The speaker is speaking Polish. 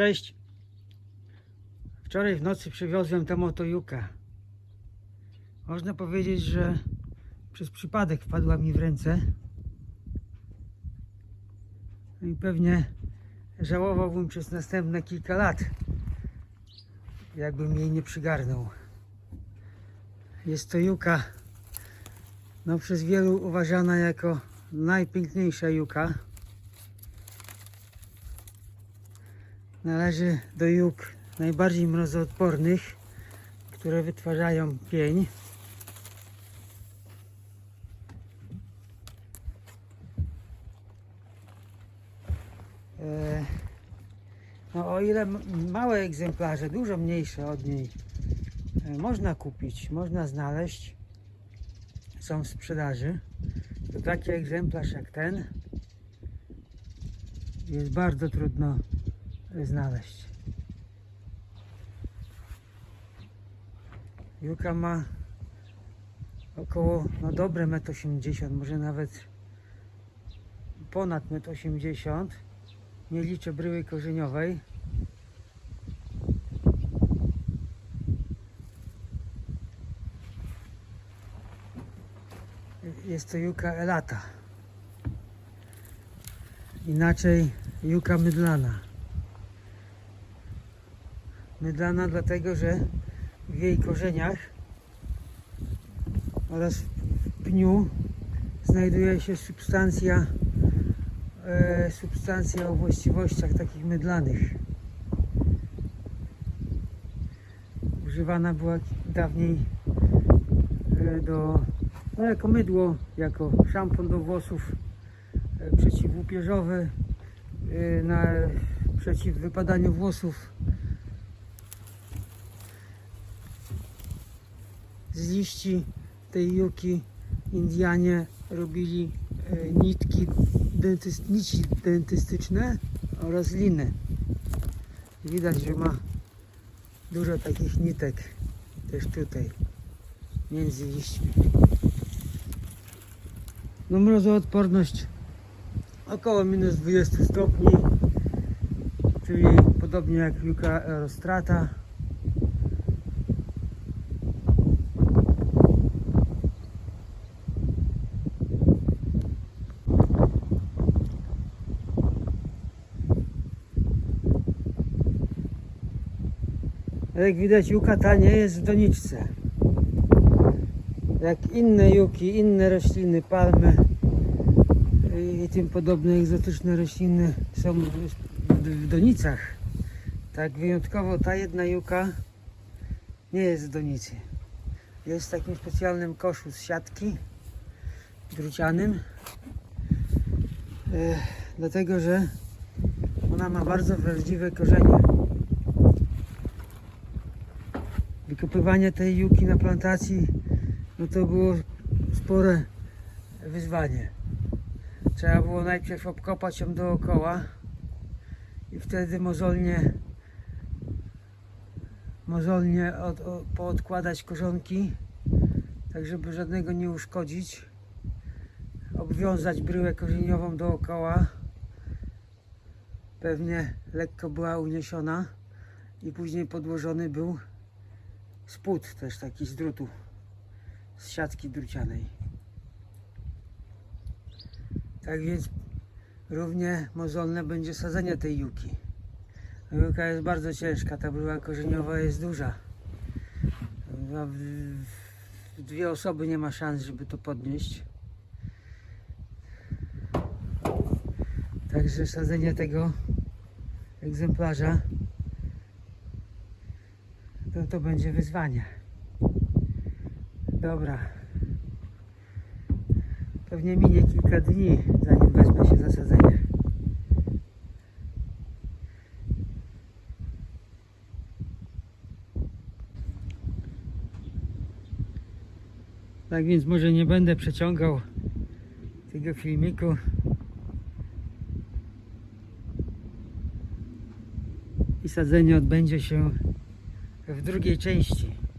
Cześć. Wczoraj w nocy przywiozłem tę motojukę. Można powiedzieć, że przez przypadek wpadła mi w ręce. No i pewnie żałowałbym przez następne kilka lat, jakbym jej nie przygarnął. Jest to juka, no przez wielu uważana jako najpiękniejsza juka. Należy do juk najbardziej mrozoodpornych, które wytwarzają pień. E, No, o ile małe egzemplarze, dużo mniejsze od niej, e, można kupić, można znaleźć, są w sprzedaży, to taki egzemplarz jak ten jest bardzo trudno znaleźć. Juka ma około, no dobre 1,80 m, może nawet ponad 1,80 m. Nie liczę bryły korzeniowej. Jest to juka elata. Inaczej juka mydlana. Mydlana dlatego, że w jej korzeniach oraz w pniu znajduje się substancja e, substancja o właściwościach takich mydlanych. Używana była dawniej e, do, no jako mydło, jako szampon do włosów e, przeciwłupieżowy, e, na, przeciw wypadaniu włosów z liści tej juki Indianie robili e, nitki dentys, nici dentystyczne oraz liny. Widać, że ma dużo takich nitek też tutaj między liśćmi. No mrozoodporność około minus 20 stopni, czyli podobnie jak juka Eurostrata. Jak widać juka ta nie jest w doniczce. Jak inne juki, inne rośliny, palmy i tym podobne egzotyczne rośliny są w, donicach. Tak wyjątkowo ta jedna juka nie jest w donicy. Jest w takim specjalnym koszu z siatki drucianym. E, dlatego, że ona ma bardzo wrażliwe korzenie. Wykopywanie tej juki na plantacji, no to było spore wyzwanie. Trzeba było najpierw obkopać ją dookoła i wtedy mozolnie, mozolnie od, o, poodkładać korzonki, tak żeby żadnego nie uszkodzić. Obwiązać bryłę korzeniową dookoła. Pewnie lekko była uniesiona i później podłożony był spód też taki z drutu, z siatki drucianej. Tak więc równie mozolne będzie sadzenie tej juki. Juka jest bardzo ciężka, ta bryła korzeniowa jest duża. No, dwie osoby nie ma szans, żeby to podnieść. Także sadzenie tego egzemplarza to, to będzie wyzwanie. Dobra. Pewnie minie kilka dni, zanim wezmę się za sadzenie. Tak więc może nie będę przeciągał tego filmiku. I sadzenie odbędzie się w drugiej części.